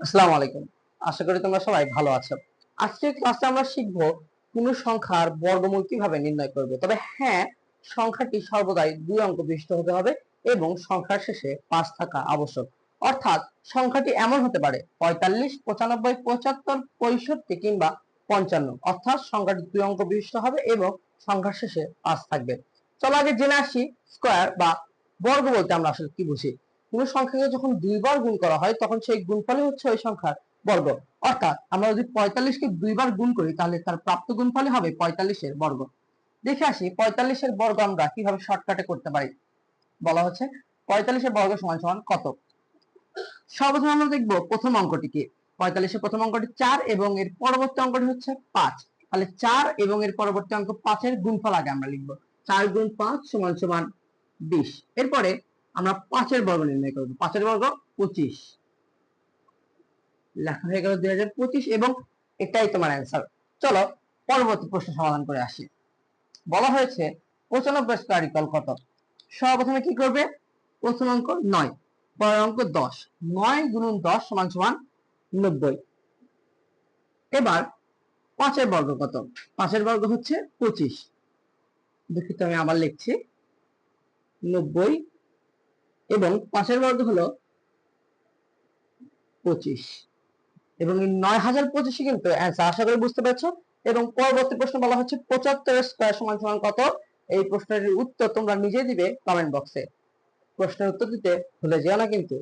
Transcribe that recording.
আসসালামু আলাইকুম। আশা করি তোমরা সবাই ভালো আছো। আজকের ক্লাসে আমরা শিখব কোন সংখ্যার বর্গমূল কীভাবে নির্ণয় করবে। তবে হ্যাঁ সংখ্যাটি সর্বদাই দুই অঙ্ক বিশিষ্ট হতে হবে এবং সংখ্যার শেষে পাঁচ থাকা আবশ্যক। অর্থাৎ সংখ্যাটি এমন হতে পারে, পঁয়তাল্লিশ, পঁচানব্বই, পঁচাত্তর, পঁয়ষট্টি কিংবা পঞ্চান্ন। অর্থাৎ সংখ্যাটি দুই অঙ্ক বিশিষ্ট হবে এবং সংখ্যার শেষে পাঁচ থাকবে। চলো আগে জেনে আসি স্কোয়ার বা বর্গ বলতে আমরা আসলে কি বুঝি। কোন সংখ্যাকে যখন দুইবার গুণ করা হয়, তখন সেই গুণফলই হচ্ছে ওই সংখ্যার বর্গ। অর্থাৎ আমরা যদি পঁয়তাল্লিশকে দুইবার গুণ করি, তাহলে তার প্রাপ্ত গুণফলই হবে পঁয়তাল্লিশের বর্গ। দেখে আসি, পঁয়তাল্লিশের বর্গ আমরা কীভাবে শর্টকাটে করতে পারি? বলা হচ্ছে, পঁয়তাল্লিশের বর্গ সমান সমান কত? সর্বপ্রথম আমরা দেখব প্রথম অঙ্কটি কি? পঁয়তাল্লিশের প্রথম অঙ্কটি চার এবং এর পরবর্তী অঙ্কটি হচ্ছে পাঁচ। তাহলে চার এবং এর পরবর্তী অঙ্ক পাঁচের গুণফল আগে আমরা লিখব। চার গুণ পাঁচ সমান সমান বিশ। এরপরে আমরা পাঁচের বর্গ নির্ণয় করব। পাঁচের বর্গ পঁচিশ। লেখা হয়ে গেল দুই হাজার পঁচিশ এবং এটাই তোমার অ্যান্সার চলো, পরবর্তী প্রশ্ন সমাধান করে আসি। বলা হয়েছে, পঁচানব্বই স্কোয়ার ইকাল কত? সর্বপ্রথমে কি করবে? প্রথম অঙ্ক নয়, পরের অঙ্ক দশ। নয় গুণন দশ সমান সমান নব্বই। এবার পাঁচের বর্গ কত? পাঁচের বর্গ হচ্ছে পঁচিশ। দুঃখিত আমি আবার লিখছি। নব্বই এবং পাঁচের বর্গ হলো পঁচিশ। এবং এই নয় হাজার পঁচিশে কিন্তু অ্যান্সার আশা করি বুঝতে পেরেছ? এবং পরবর্তী প্রশ্ন বলা হচ্ছে পঁচাত্তর স্কোয়ার সমান সমান কত? এই প্রশ্নটির উত্তর তোমরা নিজে দিবে কমেন্ট বক্সে প্রশ্নের উত্তর দিতে ভুলে যেও না কিন্তু।